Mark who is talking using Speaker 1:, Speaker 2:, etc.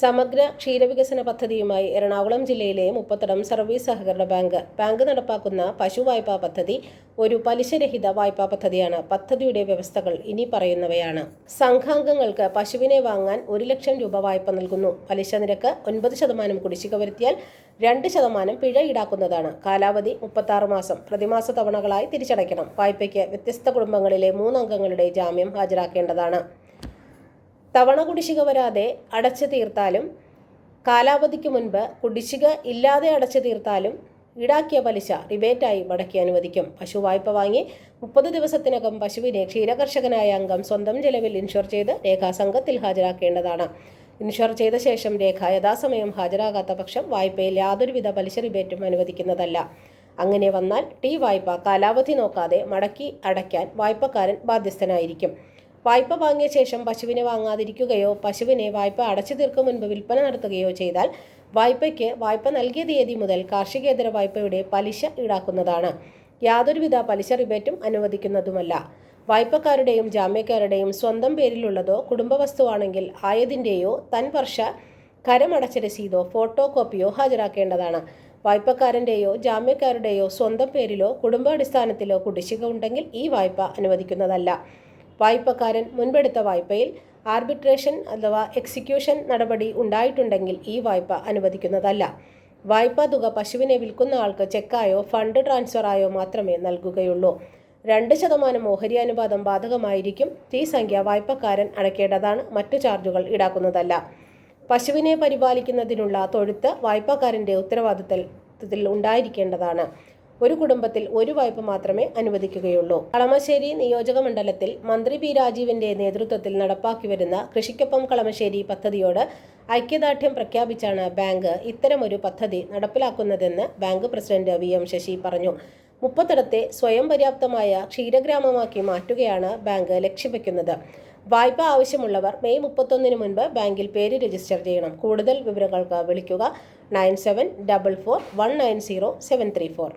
Speaker 1: സമഗ്ര ക്ഷീരവികസന പദ്ധതിയുമായി എറണാകുളം ജില്ലയിലെ മുപ്പത്തടം സർവീസ് സഹകരണ ബാങ്ക്. ബാങ്ക് നടപ്പാക്കുന്ന പശു വായ്പാ പദ്ധതി ഒരു പലിശരഹിത വായ്പാ പദ്ധതിയാണ്. പദ്ധതിയുടെ വ്യവസ്ഥകൾ ഇനി പറയുന്നവയാണ്. സംഘാംഗങ്ങൾക്ക് പശുവിനെ വാങ്ങാൻ ഒരു ലക്ഷം രൂപ വായ്പ നൽകുന്നു. പലിശ നിരക്ക് ഒൻപത് ശതമാനം കുടിശ്ശിക വരുത്തിയാൽ രണ്ട് ശതമാനം പിഴ ഈടാക്കുന്നതാണ്. കാലാവധി മുപ്പത്താറ് മാസം. പ്രതിമാസ തവണകളായി തിരിച്ചടയ്ക്കണം. വായ്പയ്ക്ക് വ്യത്യസ്ത കുടുംബങ്ങളിലെ മൂന്നംഗങ്ങളുടെ ജാമ്യം ഹാജരാക്കേണ്ടതാണ്. തവണ കുടിശ്ശിക വരാതെ അടച്ചു തീർത്താലും കാലാവധിക്ക് മുൻപ് കുടിശ്ശിക ഇല്ലാതെ അടച്ചു തീർത്താലും ഈടാക്കിയ പലിശ റിബേറ്റായി മടക്കി അനുവദിക്കും. പശു വായ്പ വാങ്ങി മുപ്പത് ദിവസത്തിനകം പശുവിനെ ക്ഷീരകർഷകനായ അംഗം സ്വന്തം ചെലവിൽ ഇൻഷുർ ചെയ്ത് രേഖാസംഘത്തിൽ ഹാജരാക്കേണ്ടതാണ്. ഇൻഷുർ ചെയ്ത ശേഷം രേഖ യഥാസമയം ഹാജരാകാത്ത പക്ഷം വായ്പയിൽ യാതൊരുവിധ പലിശ റിബേറ്റും അനുവദിക്കുന്നതല്ല. അങ്ങനെ വന്നാൽ ടി വായ്പ കാലാവധി നോക്കാതെ മടക്കി അടയ്ക്കാൻ വായ്പക്കാരൻ ബാധ്യസ്ഥനായിരിക്കും. വായ്പ വാങ്ങിയ ശേഷം പശുവിനെ വാങ്ങാതിരിക്കുകയോ പശുവിനെ വായ്പ അടച്ചു തീർക്കും മുൻപ് വിൽപ്പന നടത്തുകയോ ചെയ്താൽ വായ്പയ്ക്ക് വായ്പ നൽകിയ തീയതി മുതൽ കാർഷികേതര വായ്പയുടെ പലിശ ഈടാക്കുന്നതാണ്. യാതൊരുവിധ പലിശ റിബേറ്റും അനുവദിക്കുന്നതുമല്ല. വായ്പക്കാരുടെയും ജാമ്യക്കാരുടെയും സ്വന്തം പേരിലുള്ളതോ കുടുംബ വസ്തുവാണെങ്കിൽ ആയതിന്റെയോ തൻ വർഷ കരമടച്ച രസീതോ ഫോട്ടോ കോപ്പിയോ ഹാജരാക്കേണ്ടതാണ്. വായ്പക്കാരന്റെയോ ജാമ്യക്കാരുടെയോ സ്വന്തം പേരിലോ കുടുംബാടിസ്ഥാനത്തിലോ കുടിശ്ശിക ഉണ്ടെങ്കിൽ ഈ വായ്പ അനുവദിക്കുന്നതല്ല. വായ്പക്കാരൻ മുൻപെടുത്ത വായ്പയിൽ ആർബിട്രേഷൻ അഥവാ എക്സിക്യൂഷൻ നടപടി ഉണ്ടായിട്ടുണ്ടെങ്കിൽ ഈ വായ്പ അനുവദിക്കുന്നതല്ല. വായ്പാ തുക പശുവിനെ വിൽക്കുന്ന ആൾക്ക് ചെക്കായോ ഫണ്ട് ട്രാൻസ്ഫറായോ മാത്രമേ നൽകുകയുള്ളൂ. രണ്ട് ശതമാനം ഓഹരി അനുപാതം ബാധകമായിരിക്കും. ഈ സംഖ്യ വായ്പക്കാരൻ അടയ്ക്കേണ്ടതാണ്. മറ്റു ചാർജുകൾ ഈടാക്കുന്നതല്ല. പശുവിനെ പരിപാലിക്കുന്നതിനുള്ള തൊഴുത്ത് വായ്പക്കാരന്റെ ഉത്തരവാദിത്തത്തിൽ ഉണ്ടായിരിക്കേണ്ടതാണ്. ഒരു കുടുംബത്തിൽ ഒരു വായ്പ മാത്രമേ അനുവദിക്കുകയുള്ളൂ. കളമശ്ശേരി നിയോജക മണ്ഡലത്തിൽ മന്ത്രി പി രാജീവിന്റെ നേതൃത്വത്തിൽ നടപ്പാക്കി വരുന്ന കൃഷിക്കൊപ്പം കളമശ്ശേരി പദ്ധതിയോട് ഐക്യദാർഢ്യം പ്രഖ്യാപിച്ചാണ് ബാങ്ക് ഇത്തരമൊരു പദ്ധതി നടപ്പിലാക്കുന്നതെന്ന് bank president V M Sasi പറഞ്ഞു. മുപ്പത്തിടത്തെ സ്വയം പര്യാപ്തമായ ക്ഷീരഗ്രാമമാക്കി മാറ്റുകയാണ് ബാങ്ക് ലക്ഷ്യവെക്കുന്നത്. വായ്പ ആവശ്യമുള്ളവർ മെയ് മുപ്പത്തൊന്നിന് മുൻപ് ബാങ്കിൽ പേര് രജിസ്റ്റർ ചെയ്യണം. കൂടുതൽ വിവരങ്ങൾക്ക് വിളിക്കുക nine seven double four one nine zero seven three four.